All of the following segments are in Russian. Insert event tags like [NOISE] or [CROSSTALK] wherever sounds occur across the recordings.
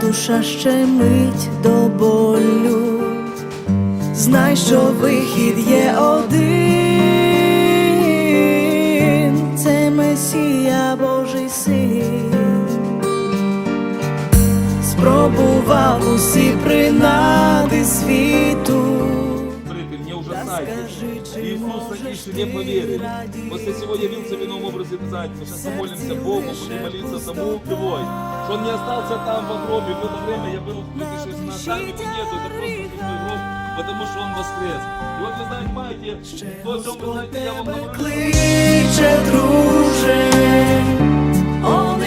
душа ще мить до болю. Знай, що вихід є один, це Месія Божий син. Спробував усі принади світу. Открыты, мне ужасайте. Скажи, чи Иисус Иисус не поверили. После всего явился в ином образе сказать. Мы сейчас помолимся Богу, будем молиться тому живой. Что он не остался там в гробе. В это время я был в 2016 его нету. Это просто гроб, потому что он воскрес. И вот вы знаете, то, о чем вы знаете, я вам говорю. Ну.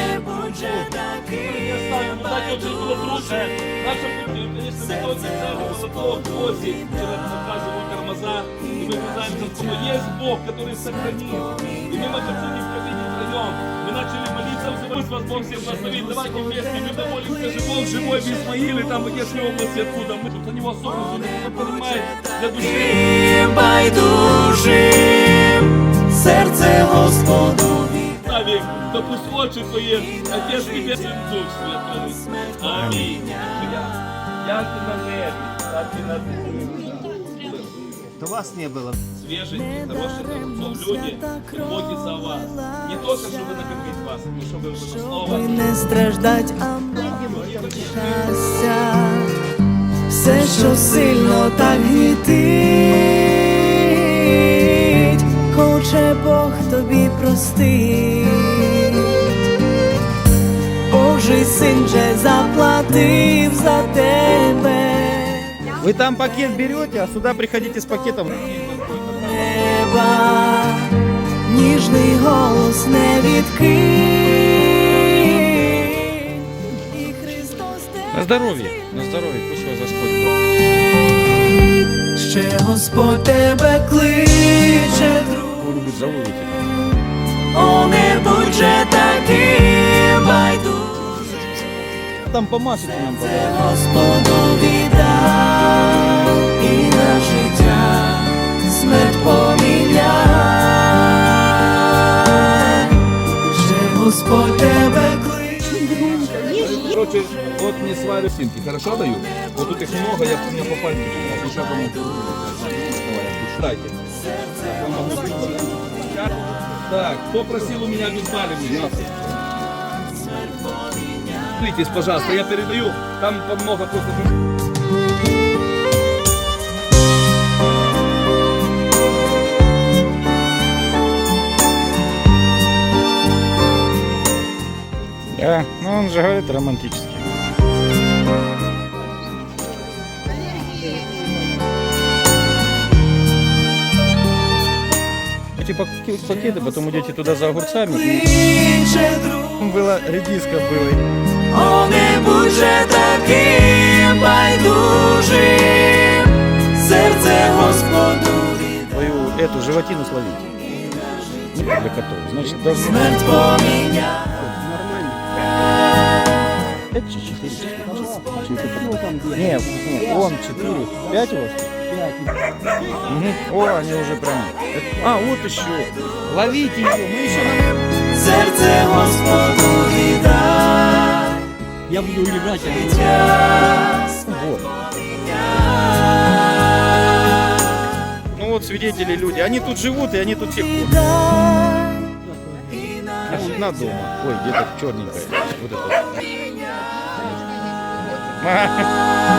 Наша, конечно, методика было то в гвозди. Вчера заказывал тормоза. И мы пытаемся, что есть Бог, который сохранит. И мы можем с ним ходить втроем. Мы начали молиться, пусть вас Бог всех благословит. Давайте вместе, мы помолимся, что Бог живой в Исмаиле, там в Одесской области, откуда мы. Чтобы за него особенно, он понимает для души. байдужим, серце Господу Навік, то пусть очі твої, Отець тебе, Син Дух Святой. Амінь. Я, як ти на небі, так і на землі. То вас не было. Свеженькие, хорошие огурцов люди заботятся о вас. Не только, чтобы накормить вас, но чтобы вы снова Ми не страждать, а мати щастя. Все, що сильно так гнітить, хоче Бог тобі простить. Божий син же заплатив за тебе. Вы там пакет берете, а сюда приходите с пакетом. неба, ніжний голос не відкинь. І Христос тебе На здоровье, на здоровье, пусть вас Господь Бог. Ще Господь тебе кличе, друг, Кто-нибудь заводите. о не будь же таким байдужим. Там помашите нам, Це пожалуйста. Господу Короче, вот мне сварю синки, хорошо даю? Вот тут их много, я мне по пальцу еще кому Дайте. Так, кто просил у меня обезболивание? Смотритесь, пожалуйста, я передаю. Там много просто... А, ну он же говорит романтически. Ну, типа пакеты, потом идете туда за огурцами. Была редиска была. О, не будь же таким байдужим, сердце Господу Твою эту животину словить. Для котов. Значит, должно... Смерть поменять. 5 чи 4? 4. Не, не, он 4. 5 у вас? 5. О, они уже прям. А, вот еще. Ловите ее, мы еще на... Сердце Господу видать. Я буду играть. Вот. Ну вот свидетели люди, они тут живут и они тут всех ходят. Одна дома. Ой, где-то черненькая. Вот это. Bye. [LAUGHS]